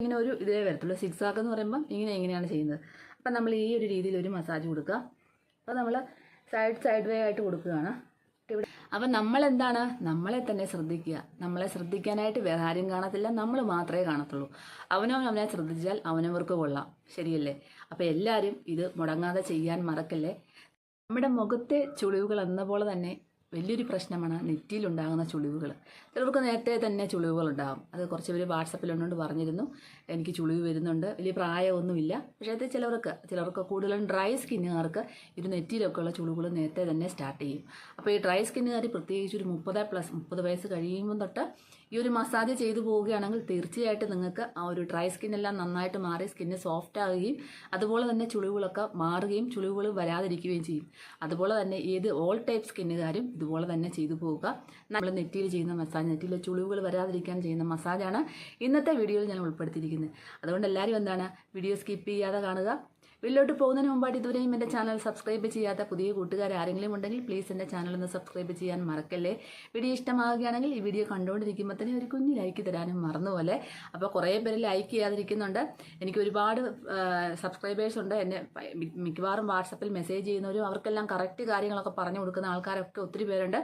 ഇങ്ങനെ ഒരു ഇതേ വരത്തുള്ളൂ. സിക്സ് ആക്ക് എന്ന് പറയുമ്പം ഇങ്ങനെ ഇങ്ങനെയാണ് ചെയ്യുന്നത്. അപ്പം നമ്മൾ ഈ ഒരു രീതിയിൽ ഒരു മസാജ് കൊടുക്കുക. അപ്പോൾ നമ്മൾ സൈഡ് സൈഡ് വേ ആയിട്ട് കൊടുക്കുകയാണ്. ഇവിടെ അപ്പം നമ്മളെന്താണ് നമ്മളെ തന്നെ ശ്രദ്ധിക്കുക. നമ്മളെ ശ്രദ്ധിക്കാനായിട്ട് വേറെ ആരും കാണത്തില്ല. നമ്മൾ മാത്രമേ കാണത്തുള്ളൂ. അവനവൻ അവനെ ശ്രദ്ധിച്ചാൽ അവനവർക്ക് കൊള്ളാം. ശരിയല്ലേ? അപ്പോൾ എല്ലാവരും ഇത് മുടങ്ങാതെ ചെയ്യാൻ മറക്കല്ലേ? നമ്മുടെ മുഖത്തെ ചുളിവുകൾ എന്ന പോലെ തന്നെ വലിയൊരു പ്രശ്നമാണ് നെറ്റിയിലുണ്ടാകുന്ന ചുളിവുകൾ. ചിലർക്ക് നേരത്തെ തന്നെ ചുളിവുകൾ ഉണ്ടാകും അത് കുറച്ച് പേര് വാട്സപ്പിൽ ഒന്നുകൊണ്ട് പറഞ്ഞിരുന്നു. എനിക്ക് ചുളിവ് വരുന്നുണ്ട്. വലിയ പ്രായമൊന്നുമില്ല. പക്ഷേ അത് ചിലവർക്ക് ചിലർക്ക് കൂടുതലും ഡ്രൈ സ്കിന്നുകാർക്ക് ഇത് നെറ്റിയിലൊക്കെ ഉള്ള ചുളിവുകൾ നേരത്തെ തന്നെ സ്റ്റാർട്ട് ചെയ്യും. അപ്പോൾ ഈ ഡ്രൈ സ്കിന്നുകാർ പ്രത്യേകിച്ച് ഒരു മുപ്പത് പ്ലസ് മുപ്പത് വയസ്സ് കഴിയുമ്പോൾ തൊട്ട് ഈ ഒരു മസാജ് ചെയ്തു പോവുകയാണെങ്കിൽ തീർച്ചയായിട്ടും നിങ്ങൾക്ക് ആ ഒരു ഡ്രൈ സ്കിൻ എല്ലാം നന്നായിട്ട് മാറി സ്കിന്ന് സോഫ്റ്റ് ആകുകയും അതുപോലെ തന്നെ ചുളിവുകളൊക്കെ മാറുകയും ചുളിവുകൾ വരാതിരിക്കുകയും ചെയ്യും. അതുപോലെ തന്നെ ഏത് ഓൾ ടൈപ്പ് സ്കിന്നുകാരും ഇതുപോലെ തന്നെ ചെയ്തു പോവുക. നമ്മൾ നെറ്റിയിൽ ചെയ്യുന്ന മസാജ് നെറ്റിയിലെ ചുളിവുകൾ വരാതിരിക്കാൻ ചെയ്യുന്ന മസാജാണ് ഇന്നത്തെ വീഡിയോയിൽ ഞാൻ ഉൾപ്പെടുത്തിയിരിക്കുന്നത്. അതുകൊണ്ട് എല്ലാവരും എന്താണ്? വീഡിയോ സ്കിപ്പ് ചെയ്യാതെ കാണുക. വീട്ടിലോട്ട് പോകുന്നതിന് മുമ്പായിട്ട് ഇതുവരെയും എന്റെ ചാനൽ സബ്സ്ക്രൈബ് ചെയ്യാത്ത പുതിയ കൂട്ടുകാർ ആരെങ്കിലും ഉണ്ടെങ്കിൽ പ്ലീസ് എന്റെ ചാനൽ ഒന്ന് സബ്സ്ക്രൈബ് ചെയ്യാൻ മറക്കല്ലേ? വീഡിയോ ഇഷ്ടമാവുകയാണെങ്കിൽ ഈ വീഡിയോ കണ്ടുകൊണ്ടിരിക്കുമ്പോൾ തന്നെ ഒരു കുഞ്ഞ് ലൈക്ക് തരാനും മറന്നുപോലെ. അപ്പോൾ കുറേ പേര് ലൈക്ക് ചെയ്യാതിരിക്കുന്നുണ്ട്. എനിക്ക് ഒരുപാട് സബ്സ്ക്രൈബേഴ്സ് ഉണ്ട്. എന്നെ മിക്കവാറും വാട്സപ്പിൽ മെസ്സേജ് ചെയ്യുന്നവരും അവർക്കെല്ലാം കറക്റ്റ് കാര്യങ്ങളൊക്കെ പറഞ്ഞു കൊടുക്കുന്ന ആൾക്കാരൊക്കെ ഒത്തിരി പേരുണ്ട്.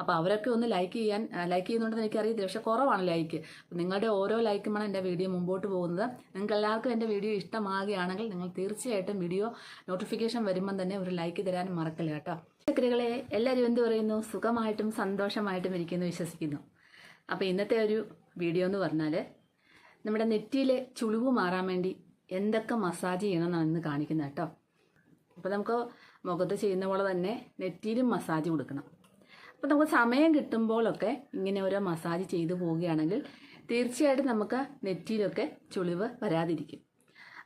അപ്പോൾ അവരൊക്കെ ഒന്ന് ലൈക്ക് ചെയ്യാൻ ലൈക്ക് ചെയ്യുന്നുണ്ടെന്ന് എനിക്കറിയത്തില്ല. പക്ഷേ കുറവാണ് ലൈക്ക് നിങ്ങളുടെ ഓരോ ലൈക്കുമാണ് എന്റെ വീഡിയോ മുമ്പോട്ട് പോകുന്നത്. നിങ്ങൾക്ക് എല്ലാവർക്കും എന്റെ വീഡിയോ ഇഷ്ടമാകുകയാണെങ്കിൽ നിങ്ങൾ തീർച്ചയായിട്ടും വീഡിയോ നോട്ടിഫിക്കേഷൻ വരുമ്പം തന്നെ ഒരു ലൈക്ക് തരാനും മറക്കില്ല കേട്ടോ? ചക്കരകളെ എല്ലാവരും എന്ത് പറയുന്നു? സുഖമായിട്ടും സന്തോഷമായിട്ടും ഇരിക്കുന്നു വിശ്വസിക്കുന്നു. അപ്പോൾ ഇന്നത്തെ ഒരു വീഡിയോ എന്ന് പറഞ്ഞാൽ നമ്മുടെ നെറ്റിയിലെ ചുളിവ് മാറാൻ വേണ്ടി എന്തൊക്കെ മസാജ് ചെയ്യണമെന്നാണ് ഇന്ന് കാണിക്കുന്നത് കേട്ടോ. അപ്പോൾ നമുക്ക് മുഖത്ത് ചെയ്യുന്ന പോലെ തന്നെ നെറ്റിയിലും മസാജ് കൊടുക്കണം. അപ്പോൾ നമുക്ക് സമയം കിട്ടുമ്പോഴൊക്കെ ഇങ്ങനെ ഓരോ മസാജ് ചെയ്തു പോവുകയാണെങ്കിൽ തീർച്ചയായിട്ടും നമുക്ക് നെറ്റിയിലൊക്കെ ചുളിവ് വരാതിരിക്കും.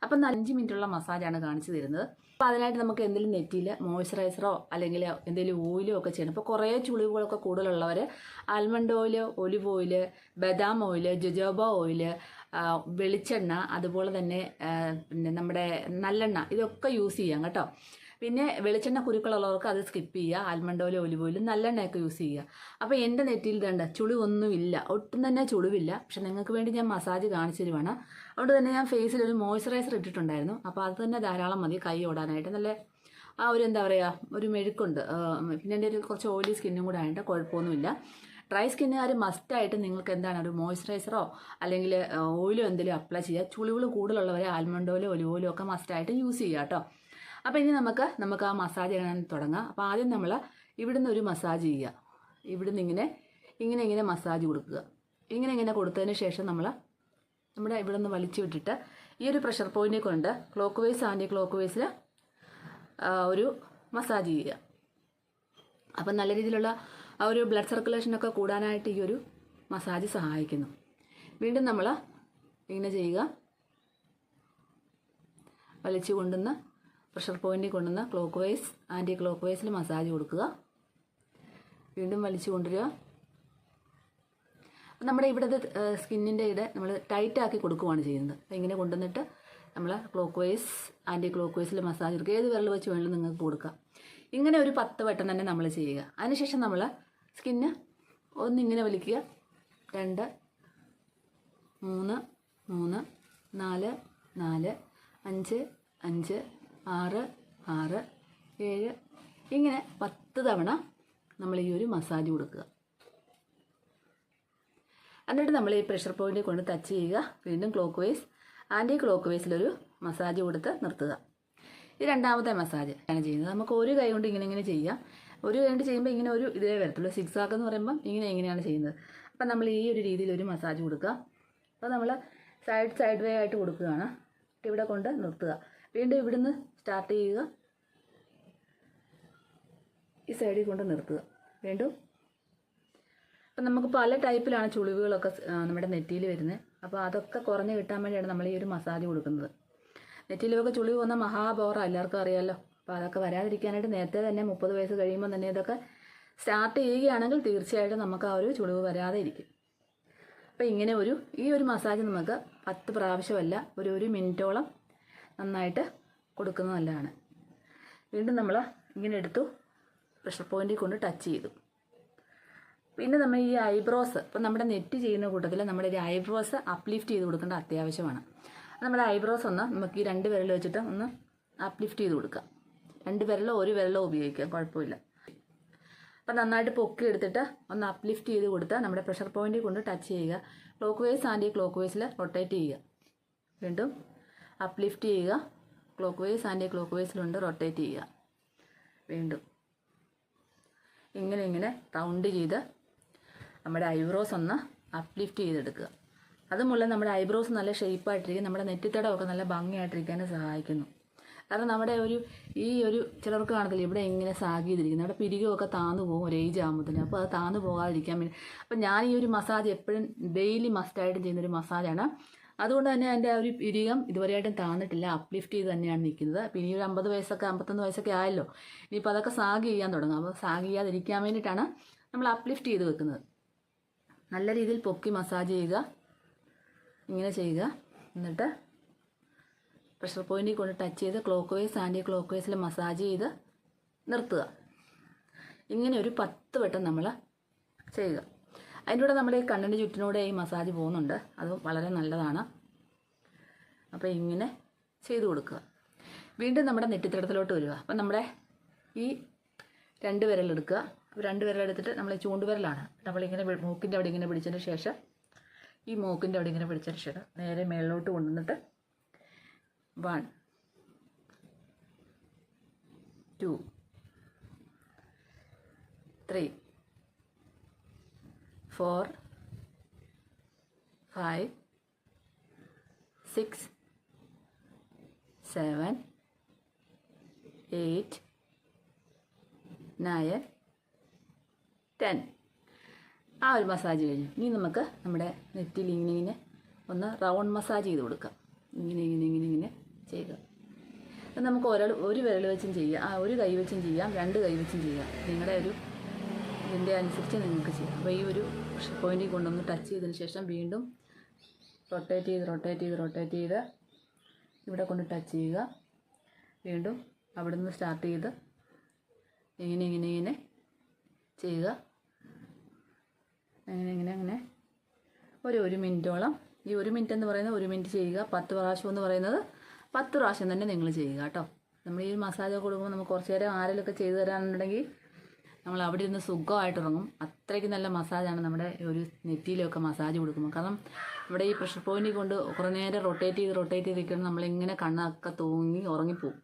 അപ്പം അഞ്ച് മിനിറ്റുള്ള മസാജാണ് കാണിച്ചു തരുന്നത്. അപ്പോൾ അതിനായിട്ട് നമുക്ക് എന്തെങ്കിലും നെറ്റിയിൽ മോയ്സ്ചറൈസറോ അല്ലെങ്കിൽ എന്തെങ്കിലും ഓയിലോ ഒക്കെ ചെയ്യണം. ഇപ്പോൾ കുറേ ചുളിവുകളൊക്കെ കൂടുതലുള്ളവർ ആൽമണ്ട് ഓയിൽ ഒലിവ് ഓയിൽ ബദാം ഓയിൽ ജുജോബ ഓയിൽ വെളിച്ചെണ്ണ അതുപോലെ തന്നെ പിന്നെ നമ്മുടെ നല്ലെണ്ണ ഇതൊക്കെ യൂസ് ചെയ്യാം കേട്ടോ. പിന്നെ വെളിച്ചെണ്ണ കുരുക്കളുള്ളവർക്ക് അത് സ്കിപ്പ് ചെയ്യുക. ആൽമണ്ട് ഓയിൽ ഒലിവ് ഓയിലും നല്ലെണ്ണയൊക്കെ യൂസ് ചെയ്യുക. അപ്പോൾ എന്റെ നെറ്റിയിൽ വേണ്ട ചുളിവൊന്നുമില്ല. ഒട്ടും തന്നെ ചുളിവില്ല. പക്ഷെ നിങ്ങൾക്ക് വേണ്ടി ഞാൻ മസാജ് കാണിച്ചു തരുവാണ്. അതുകൊണ്ട് തന്നെ ഞാൻ ഫേസിൽ ഒരു മോയ്സ്ചറൈസർ ഇട്ടിട്ടുണ്ടായിരുന്നു. അപ്പോൾ അത് തന്നെ ധാരാളം മതി കൈ ഓടാനായിട്ട്. നല്ല ആ ഒരു എന്താ പറയുക ഒരു മെഴുക്കുണ്ട്. പിന്നെ എന്റെ ഒരു കുറച്ച് ഓയിലി സ്കിന്നും കൂടെ ആയിട്ട് കുഴപ്പമൊന്നുമില്ല. ഡ്രൈ സ്കിന്നുകാർ മസ്റ്റായിട്ട് നിങ്ങൾക്ക് എന്താണ് ഒരു മോയ്സ്ചറൈസറോ അല്ലെങ്കിൽ ഓയിലോ എന്തെങ്കിലും അപ്ലൈ ചെയ്യുക. ചുളിവുകൾ കൂടുതലുള്ളവരെ ആൽമണ്ട് ഓയിലോ ഒലിവ് ഓയിലോ ഒക്കെ മസ്റ്റായിട്ട് യൂസ് ചെയ്യുക കേട്ടോ അപ്പോൾ ഇനി നമുക്ക് നമുക്ക് ആ മസാജ് ചെയ്യാൻ തുടങ്ങാം? അപ്പോൾ ആദ്യം നമ്മൾ ഇവിടുന്ന് ഒരു മസാജ് ചെയ്യുക. ഇവിടുന്ന് ഇങ്ങനെ ഇങ്ങനെ ഇങ്ങനെ മസാജ് കൊടുക്കുക. ഇങ്ങനെ ഇങ്ങനെ കൊടുത്തതിന് ശേഷം നമ്മൾ നമ്മുടെ ഇവിടെ നിന്ന് വലിച്ചു വിട്ടിട്ട് ഈ ഒരു പ്രഷർ പോയിന്റിൽ കൊണ്ട് ക്ലോക്ക് വൈസ് ആന്റി ക്ലോക്ക് വൈസിൽ ഒരു മസാജ് ചെയ്യുക. അപ്പം നല്ല രീതിയിലുള്ള ആ ഒരു ബ്ലഡ് സർക്കുലേഷനൊക്കെ കൂടാനായിട്ട് ഈ ഒരു മസാജ് സഹായിക്കുന്നു. വീണ്ടും നമ്മൾ ഇങ്ങനെ ചെയ്യുക. വലിച്ചു കൊണ്ടുവന്ന് പ്രഷർ പോയിന്റിൽ കൊണ്ടുവന്ന് ക്ലോക്ക് വൈസ് ആന്റി ക്ലോക്ക് വൈസിൽ മസാജ് കൊടുക്കുക. വീണ്ടും വലിച്ചു കൊണ്ടുവരിക. നമ്മുടെ ഇവിടുത്തെ സ്കിന്നിന്റെ ഇവിടെ നമ്മൾ ടൈറ്റാക്കി കൊടുക്കുകയാണ് ചെയ്യുന്നത്. അപ്പം ഇങ്ങനെ കൊണ്ടുവന്നിട്ട് നമ്മൾ ക്ലോക്ക് വൈസ് ആന്റി ക്ലോക്ക് വൈസിൽ മസാജ് കൊടുക്കുക. ഏത് വിരൽ വെച്ച് വേണമെങ്കിലും നിങ്ങൾക്ക് കൊടുക്കാം. ഇങ്ങനെ ഒരു പത്ത് വട്ടം തന്നെ നമ്മൾ ചെയ്യുക. അതിനുശേഷം നമ്മൾ സ്കിന്ന് ഒന്നിങ്ങനെ വലിക്കുക. രണ്ട് മൂന്ന് മൂന്ന് നാല് നാല് അഞ്ച് അഞ്ച് ആറ് ആറ് ഏഴ്. ഇങ്ങനെ പത്ത് തവണ നമ്മൾ ഈ ഒരു മസാജ് കൊടുക്കുക. എന്നിട്ട് നമ്മൾ ഈ പ്രഷർ പോയിന്റിൽ കൊണ്ട് ടച്ച് ചെയ്യുക. വീണ്ടും ക്ലോക്ക് വൈസ് ആന്റി ക്ലോക്ക് വൈസിലൊരു മസാജ് കൊടുത്ത് നിർത്തുക. ഈ രണ്ടാമത്തെ മസാജ് ആണ് ചെയ്യുന്നത്. നമുക്ക് ഒരു കൈ കൊണ്ട് ഇങ്ങനെ ഇങ്ങനെ ചെയ്യാം. ഒരു കൈ കൊണ്ട് ചെയ്യുമ്പോൾ ഇങ്ങനെ ഒരു ഇതേ വരത്തുള്ളൂ. സിക്സ് ആക്ക് എന്ന് പറയുമ്പോൾ ഇങ്ങനെ ഇങ്ങനെയാണ് ചെയ്യുന്നത്. അപ്പം നമ്മൾ ഈ ഒരു രീതിയിൽ ഒരു മസാജ് കൊടുക്കുക. അപ്പോൾ നമ്മൾ സൈഡ് സൈഡ് വേ ആയിട്ട് കൊടുക്കുകയാണ്. ഇവിടെ കൊണ്ട് നിർത്തുക. വീണ്ടും ഇവിടുന്ന് സ്റ്റാർട്ട് ചെയ്യുക. ഈ സൈഡിൽ കൊണ്ട് നിർത്തുക. വീണ്ടും. അപ്പം നമുക്ക് പല ടൈപ്പിലാണ് ചുളിവുകളൊക്കെ നമ്മുടെ നെറ്റിയിൽ വരുന്നത്. അപ്പോൾ അതൊക്കെ കുറഞ്ഞ് കിട്ടാൻ വേണ്ടിയാണ് നമ്മൾ ഈ ഒരു മസാജ് കൊടുക്കുന്നത്. നെറ്റിയിലൊക്കെ ചുളിവ് വന്ന മഹാബോറ എല്ലാവർക്കും അറിയാമല്ലോ അപ്പോൾ അതൊക്കെ വരാതിരിക്കാനായിട്ട് നേരത്തെ തന്നെ മുപ്പത് വയസ്സ് കഴിയുമ്പോൾ തന്നെ ഇതൊക്കെ സ്റ്റാർട്ട് ചെയ്യുകയാണെങ്കിൽ തീർച്ചയായിട്ടും നമുക്ക് ആ ഒരു ചുളിവ് വരാതെ ഇരിക്കും. അപ്പോൾ ഇങ്ങനെ ഒരു ഈ ഒരു മസാജ് നമുക്ക് പത്ത് പ്രാവശ്യമല്ല ഒരു ഒരു മിനിറ്റോളം നന്നായിട്ട് കൊടുക്കുന്നത് നല്ലതാണ്. വീണ്ടും നമ്മൾ ഇങ്ങനെ എടുത്തു പ്രഷർ പോയിന്റിൽ കൊണ്ട് ടച്ച് ചെയ്തു. പിന്നെ നമ്മൾ ഈ ഐബ്രോസ് ഇപ്പം നമ്മുടെ നെറ്റ് ചെയ്യുന്ന കൂട്ടത്തിൽ നമ്മുടെ ഈ ഐബ്രോസ് അപ്ലിഫ്റ്റ് ചെയ്ത് കൊടുക്കേണ്ട അത്യാവശ്യമാണ്. നമ്മുടെ ഐബ്രോസ് ഒന്ന് നമുക്ക് ഈ രണ്ട് വിരൽ വെച്ചിട്ട് ഒന്ന് അപ്ലിഫ്റ്റ് ചെയ്ത് കൊടുക്കാം രണ്ട് വിരലോ ഒരു വിരലോ ഉപയോഗിക്കാം കുഴപ്പമില്ല. അപ്പം നന്നായിട്ട് പൊക്കി എടുത്തിട്ട് ഒന്ന് അപ്ലിഫ്റ്റ് ചെയ്ത് കൊടുത്താൽ നമ്മുടെ പ്രഷർ പോയിന്റിൽ കൊണ്ട് ടച്ച് ചെയ്യുക. ക്ലോക്ക് വൈസ് ആൻഡ് ആന്റി ക്ലോക്ക് വൈസിൽ റൊട്ടേറ്റ് ചെയ്യുക. വീണ്ടും അപ്ലിഫ്റ്റ് ചെയ്യുക. ക്ലോക്ക് വൈസ് ആന്റി ക്ലോക്ക് വൈസിലുണ്ട് റൊട്ടേറ്റ് ചെയ്യുക. വീണ്ടും. ഇങ്ങനെ ഇങ്ങനെ റൗണ്ട് ചെയ്ത് നമ്മുടെ ഐബ്രോസ് ഒന്ന് അപ്ലിഫ്റ്റ് ചെയ്തെടുക്കുക. അതുമൂലം നമ്മുടെ ഐബ്രോസ് നല്ല ഷേപ്പായിട്ടിരിക്കും നമ്മുടെ നെറ്റിത്തടമൊക്കെ നല്ല ഭംഗിയായിട്ടിരിക്കാനും സഹായിക്കുന്നു. കാരണം നമ്മുടെ ഒരു ഈ ഒരു ചിലർക്ക് കാണത്തില്ല ഇവിടെ ഇങ്ങനെ സാഗ് ചെയ്തിരിക്കുന്നു നമ്മുടെ പിരികമൊക്കെ താന്നു പോകും ഒരു ഏജ് ആകുമ്പോഴത്തേന് അപ്പോൾ അത് താന്നു പോകാതിരിക്കാൻ വേണ്ടി. അപ്പം ഞാൻ ഈ ഒരു മസാജ് എപ്പോഴും ഡെയിലി മസ്റ്റായിട്ട് ചെയ്യുന്നൊരു മസാജാണ്. അതുകൊണ്ട് തന്നെ എന്റെ ആ ഒരു പിരികം ഇതുവരെയായിട്ടും താന്നിട്ടില്ല. അപ്ലിഫ്റ്റ് ചെയ്ത് തന്നെയാണ് നിൽക്കുന്നത്. പിന്നെ ഈ ഒരു അമ്പത് വയസ്സൊക്കെ അമ്പത്തൊന്ന് വയസ്സൊക്കെ ആയല്ലോ. ഇനിയിപ്പോൾ അതൊക്കെ സാഗ് ചെയ്യാൻ തുടങ്ങും. അപ്പോൾ സാഗ് ചെയ്യാതിരിക്കാൻ വേണ്ടിയിട്ടാണ് നമ്മൾ അപ്ലിഫ്റ്റ് ചെയ്ത് വെക്കുന്നത്. നല്ല രീതിയിൽ പൊക്കി മസാജ് ചെയ്യുക. ഇങ്ങനെ ചെയ്യുക. എന്നിട്ട് പ്രഷർ പോയിന്റിൽ കൊണ്ട് ടച്ച് ചെയ്ത് ക്ലോക്ക് വൈസ് ആന്റി ക്ലോക്ക് വൈസിൽ മസാജ് ചെയ്ത് നിർത്തുക. ഇങ്ങനെ ഒരു പത്ത് വട്ടം നമ്മൾ ചെയ്യുക. അതിന്റെ കൂടെ ഈ കണ്ണിന്റെ ചുറ്റിനൂടെ ഈ മസാജ് പോകുന്നുണ്ട്. അത് വളരെ നല്ലതാണ്. അപ്പോൾ ഇങ്ങനെ ചെയ്തു കൊടുക്കുക. വീണ്ടും നമ്മുടെ നെറ്റിത്തടത്തിലോട്ട് വരിക. അപ്പം നമ്മുടെ ഈ രണ്ട് വിരലെടുക്കുക അപ്പോൾ രണ്ട് വിരലെടുത്തിട്ട് നമ്മൾ ചൂണ്ടുവിരലാണ്. നമ്മളിങ്ങനെ മൂക്കിന്റെ അവിടെ ഇങ്ങനെ പിടിച്ചതിന് ശേഷം ഈ മൂക്കിന്റെ അവിടെ ഇങ്ങനെ പിടിച്ചതിന് ശേഷം നേരെ മേളിലോട്ട് കൊണ്ടുവന്നിട്ട് one two three. Four five six seven eight nine ten. ആ ഒരു മസാജ് കഴിഞ്ഞു. ഇനി നമുക്ക് നമ്മുടെ നെറ്റിൽ ഇങ്ങനെ ഇങ്ങനെ ഒന്ന് റൗണ്ട് മസാജ് ചെയ്ത് കൊടുക്കാം. ഇങ്ങനെ ഇങ്ങനെ ഇങ്ങനെ ഇങ്ങനെ ചെയ്യുക. അത് നമുക്ക് ഒരാൾ ഒരു വിരൽ വെച്ചും ചെയ്യാം. ആ ഒരു കൈ വെച്ചും ചെയ്യാം. രണ്ട് കൈ വെച്ചും ചെയ്യാം. നിങ്ങളുടെ ഒരു ഇതിന്റെ അനുസരിച്ച് നിങ്ങൾക്ക് ചെയ്യാം. അപ്പോൾ ഈ ഒരു പോയിന്റിൽ കൊണ്ടൊന്ന് ടച്ച് ചെയ്തതിന് ശേഷം വീണ്ടും റൊട്ടേറ്റ് ചെയ്ത് റൊട്ടേറ്റ് ചെയ്ത് റൊട്ടേറ്റ് ചെയ്ത് ഇവിടെ കൊണ്ട് ടച്ച് ചെയ്യുക. വീണ്ടും അവിടെ നിന്ന് സ്റ്റാർട്ട് ചെയ്ത് ഇങ്ങനെ ഇങ്ങനെ ഇങ്ങനെ ചെയ്യുക. അങ്ങനെ ഇങ്ങനെ അങ്ങനെ. ഒരു ഒരു മിനിറ്റോളം. ഈ ഒരു മിനിറ്റ് എന്ന് പറയുന്നത് ഒരു മിനിറ്റ് ചെയ്യുക. പത്ത് പ്രാവശ്യം എന്ന് പറയുന്നത് പത്ത് പ്രാവശ്യം തന്നെ നിങ്ങൾ ചെയ്യുക കേട്ടോ. നമ്മൾ ഈ മസാജ് കൊടുക്കുമ്പോൾ നമുക്ക് കുറച്ച് നേരം ആരെങ്കിലുമൊക്കെ ചെയ്തു തരാനുണ്ടെങ്കിൽ നമ്മൾ അവിടെ ഇരുന്ന് സുഖമായിട്ട് ഉറങ്ങും അത്രയ്ക്ക് നല്ല മസാജാണ് നമ്മുടെ ഒരു നെറ്റിയിലൊക്കെ മസാജ് കൊടുക്കുമ്പോൾ. കാരണം ഇവിടെ ഈ പ്രഷർ പോയിന്റിൽ കൊണ്ട് കുറേ നേരം റൊട്ടേറ്റ് ചെയ്ത് റൊട്ടേറ്റ് ചെയ്തിരിക്കണം നമ്മളിങ്ങനെ കണ്ണൊക്കെ തൂങ്ങി ഉറങ്ങിപ്പോവും.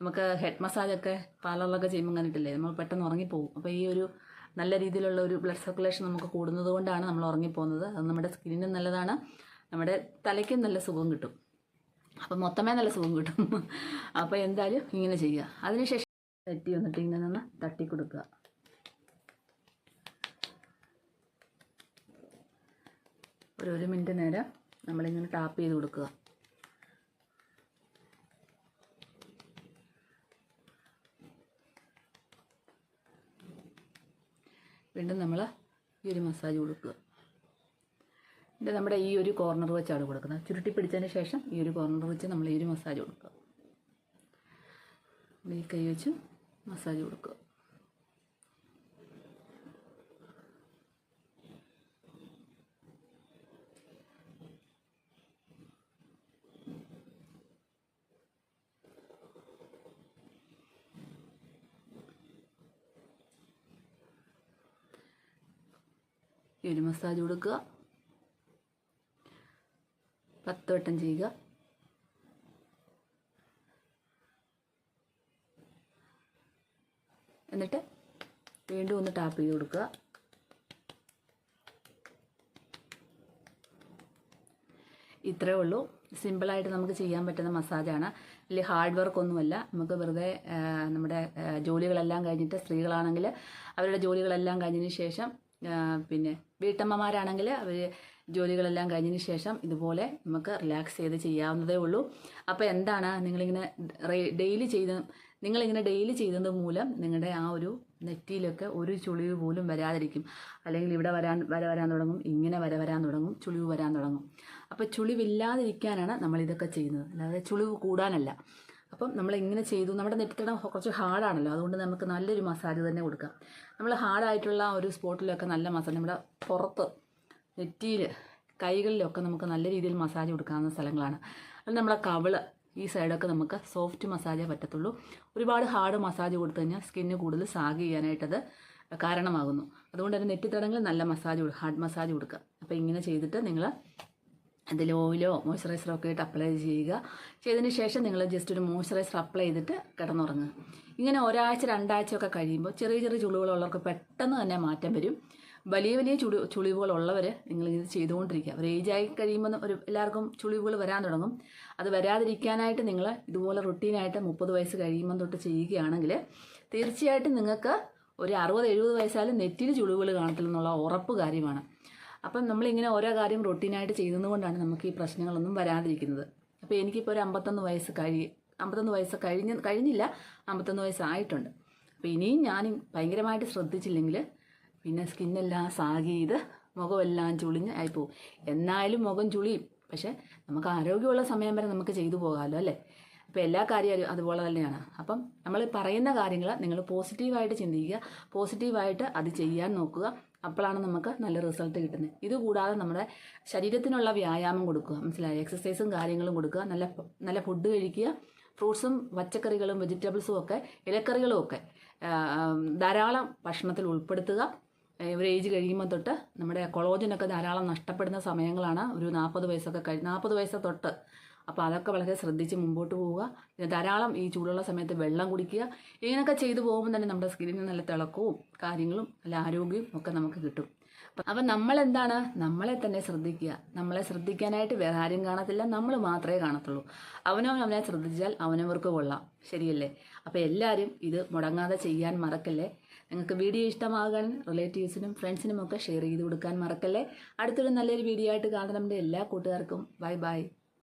നമുക്ക് ഹെഡ് മസാജൊക്കെ പാലുള്ളൊക്കെ ചെയ്യുമ്പോൾ കണ്ടിട്ടില്ലേ നമ്മൾ പെട്ടെന്ന് ഉറങ്ങിപ്പോവും. അപ്പോൾ ഈ ഒരു നല്ല രീതിയിലുള്ള ഒരു ബ്ലഡ് സർക്കുലേഷൻ നമുക്ക് കൂടുന്നത് കൊണ്ടാണ് നമ്മൾ ഉറങ്ങിപ്പോകുന്നത്. അത് നമ്മുടെ സ്കിന്നിനും നല്ലതാണ്. നമ്മുടെ തലയ്ക്കും നല്ല സുഖം കിട്ടും. അപ്പം മൊത്തമേ നല്ല സുഖം കിട്ടും. അപ്പോൾ എന്തായാലും ഇങ്ങനെ ചെയ്യുക. അതിനുശേഷം തെറ്റി വന്നിട്ട് ഇങ്ങനെ നിന്ന് തട്ടി കൊടുക്കുക ഒരു ഒരു മിനിറ്റ് നേരം നമ്മളിങ്ങനെ ടാപ്പ് ചെയ്ത് കൊടുക്കുക. വീണ്ടും നമ്മൾ ഈ ഒരു മസാജ് കൊടുക്കുക. ഇത് നമ്മുടെ ഈ ഒരു കോർണർ വെച്ചാണ് കൊടുക്കുന്നത്. ചുരുട്ടി പിടിച്ചതിന് ശേഷം ഈ ഒരു കോർണർ വെച്ച് നമ്മൾ ഈ ഒരു മസാജ് കൊടുക്കുക. ഈ കൈ വെച്ച് മസാജ് കൊടുക്കുക. ഒരു മസാജ് കൊടുക്കുക. പത്ത് വട്ടം ചെയ്യുക. എന്നിട്ട് വീണ്ടും ഒന്ന് ടാപ്പ് ചെയ്ത് കൊടുക്കുക. ഇത്രയേ ഉള്ളൂ. സിമ്പിളായിട്ട് നമുക്ക് ചെയ്യാൻ പറ്റുന്ന മസാജാണ് വലിയ ഹാർഡ് വർക്ക് ഒന്നുമല്ല. നമുക്ക് വെറുതെ നമ്മുടെ ജോലികളെല്ലാം കഴിഞ്ഞിട്ട് സ്ത്രീകളാണെങ്കിൽ അവരുടെ ജോലികളെല്ലാം കഴിഞ്ഞതിന് ശേഷം പിന്നെ വീട്ടമ്മമാരാണെങ്കിൽ അവർ ജോലികളെല്ലാം കഴിഞ്ഞതിന് ശേഷം ഇതുപോലെ നമുക്ക് റിലാക്സ് ചെയ്ത് ചെയ്യാവുന്നതേ ഉള്ളൂ. അപ്പോൾ എന്താണ് നിങ്ങളിങ്ങനെ ഡെയിലി ചെയ്ത് നിങ്ങളിങ്ങനെ ഡെയിലി ചെയ്യുന്നത് മൂലം നിങ്ങളുടെ ആ ഒരു നെറ്റിയിലൊക്കെ ഒരു ചുളിവ് പോലും വരാതിരിക്കും. അല്ലെങ്കിൽ ഇവിടെ വരാൻ വര വരാൻ തുടങ്ങും ഇങ്ങനെ വര വരാൻ തുടങ്ങും ചുളിവ് വരാൻ തുടങ്ങും. അപ്പോൾ ചുളിവില്ലാതിരിക്കാനാണ് നമ്മൾ ഇതൊക്കെ ചെയ്യുന്നത്. അല്ലാതെ ചുളിവ് കൂടാനല്ല. അപ്പം നമ്മൾ എങ്ങനെ ചെയ്തു? നമ്മുടെ നെറ്റിത്തടം കുറച്ച് ഹാർഡാണല്ലോ. അതുകൊണ്ട് നമുക്ക് നല്ലൊരു മസാജ് തന്നെ കൊടുക്കാം. നമ്മൾ ഹാർഡായിട്ടുള്ള ഒരു സ്പോട്ടിലൊക്കെ നല്ല മസാജ് നമ്മുടെ പുറത്ത് നെറ്റിയിൽ കൈകളിലൊക്കെ നമുക്ക് നല്ല രീതിയിൽ മസാജ് കൊടുക്കാവുന്ന സ്ഥലങ്ങളാണ്. അത് നമ്മുടെ കവിൾ ഈ സൈഡൊക്കെ നമുക്ക് സോഫ്റ്റ് മസാജേ പറ്റത്തുള്ളൂ. ഒരുപാട് ഹാർഡ് മസാജ് കൊടുത്തു കഴിഞ്ഞാൽ സ്കിന്ന് കൂടുതൽ സാഗ് ചെയ്യാനായിട്ടത് കാരണമാകുന്നു. അതുകൊണ്ട് തന്നെ നെറ്റിത്തടങ്ങളിൽ നല്ല മസാജ് ഹാർഡ് മസാജ് കൊടുക്കുക. അപ്പോൾ ഇങ്ങനെ ചെയ്തിട്ട് നിങ്ങൾ അതിൽ ഓയിലോ മോയ്സ്ചറൈസറോ ഒക്കെ ഇട്ട് അപ്ലൈ ചെയ്യുക. ചെയ്തതിന് ശേഷം നിങ്ങൾ ജസ്റ്റ് ഒരു മോയ്സ്ചറൈസർ അപ്ലൈ ചെയ്തിട്ട് കിടന്നുറങ്ങുക. ഇങ്ങനെ ഒരാഴ്ച രണ്ടാഴ്ച ഒക്കെ കഴിയുമ്പോൾ ചെറിയ ചെറിയ ചുളിവുകളുള്ളവർക്ക് പെട്ടെന്ന് തന്നെ മാറ്റം വരും. വലിയ വലിയ ചുളി ചുളിവുകളുള്ളവർ നിങ്ങൾ ഇത് ചെയ്തുകൊണ്ടിരിക്കുക. ഒരു ഏജായി കഴിയുമ്പോൾ ഒരു എല്ലാവർക്കും ചുളിവുകൾ വരാൻ തുടങ്ങും. അത് വരാതിരിക്കാനായിട്ട് നിങ്ങൾ ഇതുപോലെ റുട്ടീനായിട്ട് മുപ്പത് വയസ്സ് കഴിയുമ്പം തൊട്ട് ചെയ്യുകയാണെങ്കിൽ തീർച്ചയായിട്ടും നിങ്ങൾക്ക് ഒരു അറുപത് എഴുപത് വയസ്സായാലും നെറ്റിൽ ചുളിവുകൾ കാണത്തില്ലെന്നുള്ള ഉറപ്പ് കാര്യമാണ്. അപ്പം നമ്മളിങ്ങനെ ഓരോ കാര്യം റൊട്ടീനായിട്ട് ചെയ്യുന്നതുകൊണ്ടാണ് നമുക്ക് ഈ പ്രശ്നങ്ങളൊന്നും വരാതിരിക്കുന്നത്. അപ്പോൾ എനിക്കിപ്പോൾ ഒരു അമ്പത്തൊന്ന് വയസ്സ് കഴി അമ്പത്തൊന്ന് വയസ്സ് കഴിഞ്ഞ് കഴിഞ്ഞില്ല അമ്പത്തൊന്ന് വയസ്സായിട്ടുണ്ട്. അപ്പോൾ ഇനിയും ഞാൻ ഭയങ്കരമായിട്ട് ശ്രദ്ധിച്ചില്ലെങ്കിൽ പിന്നെ സ്കിന്നെല്ലാം സാഗ് ചെയ്ത് മുഖമെല്ലാം ചുളിഞ്ഞ് ആയിപ്പോവും. എന്നാലും മുഖം ചുളിയും. പക്ഷേ നമുക്ക് ആരോഗ്യമുള്ള സമയം വരെ നമുക്ക് ചെയ്തു പോകാമല്ലോ അല്ലേ? അപ്പോൾ എല്ലാ കാര്യവും അതുപോലെ തന്നെയാണ്. അപ്പം നമ്മൾ പറയുന്ന കാര്യങ്ങൾ നിങ്ങൾ പോസിറ്റീവായിട്ട് ചിന്തിക്കുക. പോസിറ്റീവായിട്ട് അത് ചെയ്യാൻ നോക്കുക. അപ്പോഴാണ് നമുക്ക് നല്ല റിസൾട്ട് കിട്ടുന്നത്. ഇതുകൂടാതെ നമ്മുടെ ശരീരത്തിനുള്ള വ്യായാമം കൊടുക്കുക. മനസ്സിലായി? എക്സസൈസും കാര്യങ്ങളും കൊടുക്കുക. നല്ല നല്ല ഫുഡ് കഴിക്കുക. ഫ്രൂട്ട്സും പച്ചക്കറികളും വെജിറ്റബിൾസും ഒക്കെ ഇലക്കറികളും ഒക്കെ ധാരാളം ഭക്ഷണത്തിൽ ഉൾപ്പെടുത്തുക. ഒരു ഏജ് കഴിയുമ്പോൾ തൊട്ട് നമ്മുടെ കൊളോജനൊക്കെ ധാരാളം നഷ്ടപ്പെടുന്ന സമയങ്ങളാണ് ഒരു നാൽപ്പത് വയസ്സൊക്കെ കഴി നാൽപ്പത് വയസ്സ് തൊട്ട് അപ്പോൾ അതൊക്കെ വളരെ ശ്രദ്ധിച്ച് മുമ്പോട്ട് പോവുക. പിന്നെ ധാരാളം ഈ ചൂടുള്ള സമയത്ത് വെള്ളം കുടിക്കുക. ഇങ്ങനെയൊക്കെ ചെയ്തു പോകുമ്പോൾ തന്നെ നമ്മുടെ സ്കിന്നിന് നല്ല തിളക്കവും കാര്യങ്ങളും നല്ല ആരോഗ്യവും ഒക്കെ നമുക്ക് കിട്ടും. അപ്പം നമ്മൾ എന്താണ്? നമ്മളെ തന്നെ ശ്രദ്ധിക്കുക. നമ്മളെ ശ്രദ്ധിക്കാനായിട്ട് വേറെ ആരും കാണത്തില്ല. നമ്മൾ മാത്രമേ കാണത്തുള്ളൂ. അവനവൻ അവനെ ശ്രദ്ധിച്ചാൽ അവനവർക്ക് കൊള്ളാം. ശരിയല്ലേ? അപ്പോൾ എല്ലാവരും ഇത് മുടങ്ങാതെ ചെയ്യാൻ മറക്കല്ലേ? നിങ്ങൾക്ക് വീഡിയോ ഇഷ്ടമാകാൻ റിലേറ്റീവ്സിനും ഫ്രണ്ട്സിനും ഒക്കെ ഷെയർ ചെയ്ത് കൊടുക്കാൻ മറക്കല്ലേ? അടുത്തൊരു നല്ലൊരു വീഡിയോ ആയിട്ട് കാണുന്ന നമ്മുടെ എല്ലാ കൂട്ടുകാർക്കും ബൈ ബൈ.